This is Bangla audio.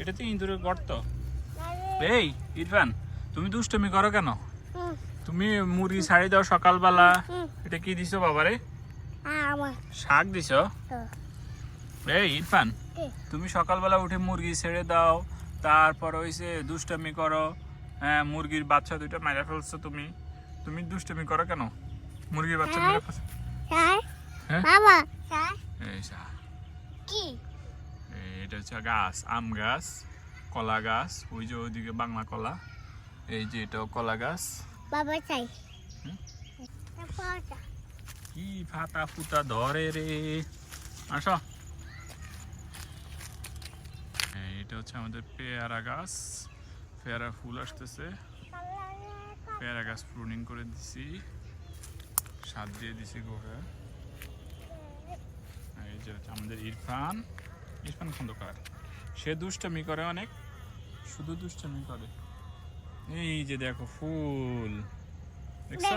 এটা তো ইঁদুরের গর্ত। এই ইরফান তুমি দুষ্টমি করো কেন? তুমি মুরগি ছাড়ি দাও সকালবেলা। এটা কি দিছো বাবারে? আমার শাক দিছো? এই ইরফান তুমি সকালবেলা উঠে মুরগি ছেড়ে দাও তারপর হইছে দুষ্টামি করো। হ্যাঁ মুরগির বাচ্চা দুইটা মেরে ফেলছো তুমি। তুমি দুষ্টমি করো কেন? মুরগির বাচ্চা মেরে ফেলছো। হ্যাঁ? বাবা এই এটা হচ্ছে গাছ আম গাছ কলা গাছ ওই যে ওইদিকে বাংলা কলা এই যে এটাও কলা গাছ। বাবা চাই কি ফাটা ফুটা ধরে রে? আসো। এই, এটা হচ্ছে আমাদের পেয়ারা গাছ। পেয়ারা ফুল আসতেছে। পেয়ারা গাছ প্রুনিং করে দিছি। সার দিয়ে দিছি গোড়া এই যে হচ্ছে আমাদের ইরফান। ইরফান খন্দকার সে দুষ্টামি করে অনেক শুধু দুষ্টামি করে। এই যে দেখো ফুল। দেখছ?